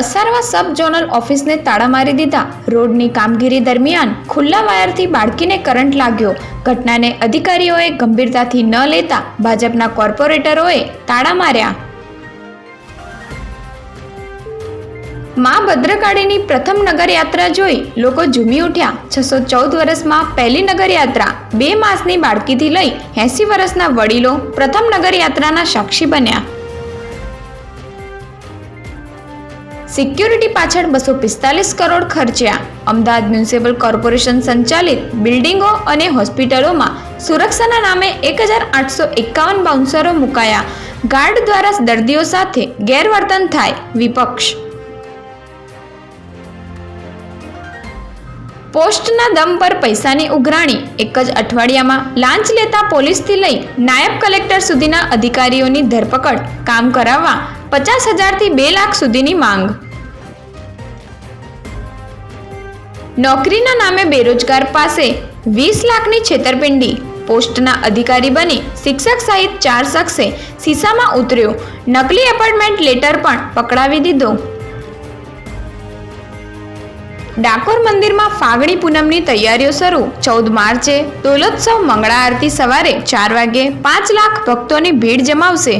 અસારવા સબ zonal ઓફિસને તાળા મારી દીધા. રોડની કામગીરી દરમિયાન ખુલ્લા વાયરથી બાળકીને કરંટ લાગ્યો. ઘટનાને અધિકારીઓએ ગંભીરતાથી ન લેતા ભાજપના કોર્પોરેટરોએ તાળા માર્યા. મા ભદ્રકાળીની પ્રથમ નગરયાત્રા જોઈ લોકો ઝૂમી ઉઠ્યા. છસો ચૌદ વર્ષમાં પહેલી નગરયાત્રા બે માસની બાળકીથી લઈ એંસી વર્ષના વડીલો પ્રથમ નગરયાત્રાના સાક્ષી બન્યા. સિક્યુરિટી પાછળ બસો પિસ્તાલીસ કરોડ ખર્ચ્યા. અમદાવાદ મ્યુનિસિપલ કોર્પોરેશન સંચાલિત બિલ્ડિંગો અને હોસ્પિટલોમાં સુરક્ષાના નામે એક હજાર આઠસો એકાવન બાઉન્સરો મુકાયા. ગાર્ડ દ્વારા દર્દીઓ સાથે ગેરવર્તન થાય વિપક્ષ. પોસ્ટના દમ પર પૈસાની ઉઘરાણી. એક જ અઠવાડિયામાં લાંચ લેતા પોલીસથી લઈ નાયબ કલેક્ટર સુધીના અધિકારીઓની ધરપકડ, કામ કરાવવા પચાસ હજારથી બે લાખ સુધીની માંગ. નોકરીના નામે બેરોજગાર પાસે વીસ લાખની છેતરપિંડી. પોસ્ટના અધિકારી બની શિક્ષક સહિત ચાર શખ્સે સીસામાં ઉતર્યો. નકલી એપાર્ટમેન્ટ લેટર પણ પકડાવી દીધો. ડાકોર મંદિરમાં ફાગણી પૂનમની તૈયારીઓ શરૂ. ચૌદ માર્ચે દોલોત્સવ મંગળા આરતી સવારે ચાર વાગે પાંચ લાખ ભક્તોની ભીડ જમાવશે.